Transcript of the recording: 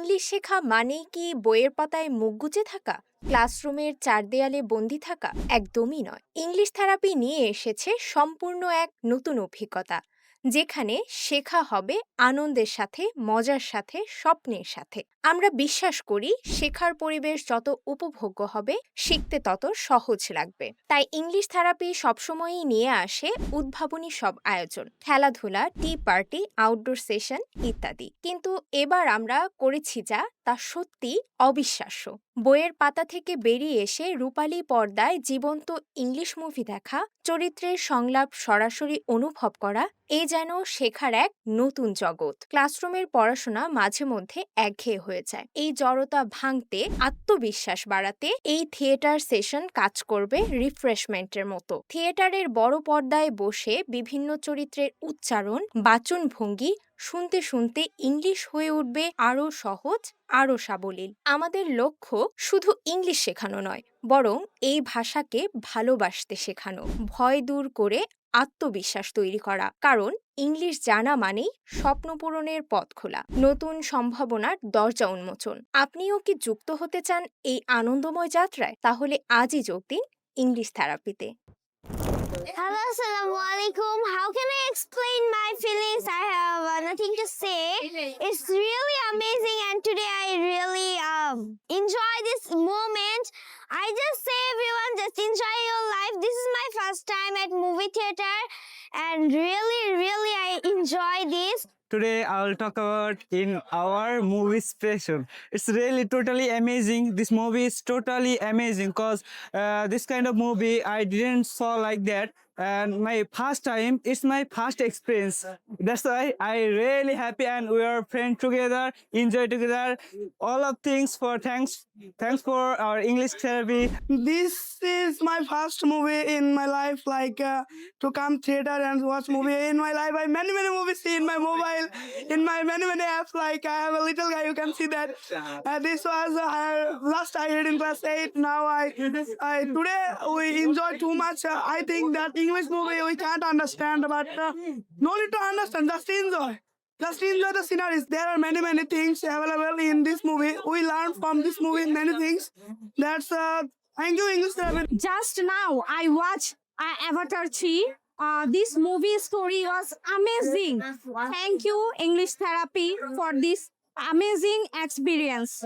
English শেখা মানেই কি বইয়ের পাতায় মুখ গুজে থাকা, ক্লাসরুমের চার দেয়ালে বন্দি থাকা? একদমই নয়। ইংলিশ থেরাপি নিয়ে এসেছে সম্পূর্ণ এক নতুন অভিজ্ঞতা। যেখানে শেখা হবে আনন্দের সাথে, মজার সাথে, স্বপ্নের সাথে। আমরা বিশ্বাস করি শেখার পরিবেশ যত উপভোগ্য হবে, শিখতে তত সহজ লাগবে। তাই ইংলিশ থেরাপি সবসময়ই নিয়ে আসে উদ্ভাবনী সব আয়োজন, খেলাধুলা টি পার্টি আউটডোর সেশন ইত্যাদি। কিন্তু এবার আমরা করেছি যা তা সত্যি অবিশ্বাস্য। বইয়ের পাতা থেকে বেরিয়ে এসে রূপালী পর্দায় জীবন্ত ইংলিশ মুভি দেখা, চরিত্রের সংলাপ সরাসরি অনুভব করা, এ যেন শেখার এক নতুন জগৎ। ক্লাসরুমের পড়াশোনা মাঝে মধ্যে একঘেয়ে হয়ে যায়। এই জড়তা ভাঙতে, আত্মবিশ্বাস বাড়াতে এই থিয়েটার সেশন কাজ করবে রিফ্রেশমেন্টের মতো। থিয়েটারের বড় পর্দায় বসে বিভিন্ন চরিত্রের উচ্চারণ বাচন ভঙ্গি শুনতে শুনতে ইংলিশ হয়ে উঠবে আরও সহজ আরও সাবলীল। আমাদের লক্ষ্য শুধু ইংলিশ শেখানো নয় বরং এই ভাষাকে ভালোবাসতে শেখানো ভয় দূর করে আত্মবিশ্বাস তৈরি করা। কারণ ইংলিশ জানা মানেই স্বপ্ন পূরণের পথ খোলা নতুন সম্ভাবনার দরজা উন্মোচন। আপনিও কি যুক্ত হতে চান এই আনন্দময় যাত্রায়? তাহলে আজই যোগ দিন ইংলিশ থেরাপিতে। Hello, assalamu alaikum. How can I explain my feelings? I nothing to say. It's really amazing, and today I really um enjoy this moment. I just say everyone, just enjoy your life. This is my first time at movie theater, and really, really I enjoy this. Today I will talk about in our movie special. It's really totally amazing. This movie is totally amazing because uh, this kind of movie I didn't saw like that. And my first time, it's my first experience. That's why I really happy and we are friends together, enjoy together. All of things for thanks, thanks for our English therapy. this is my first movie in my life like uh, to come theater and watch movie in my life i many many movies see in my mobile in my many many apps like i have a little guy you can see that uh, this was uh, last i read in class 8 now i, I today we enjoy too much i think that english movie we can't understand but uh, no need to understand just enjoy just enjoy the sceneries. There are many, many things available in this movie. We learn from this movie many things. That's uh, thank you, English therapy. just now I watched uh, Avatar 3. Uh, this movie story was amazing. Thank you, English Therapy, for this amazing experience.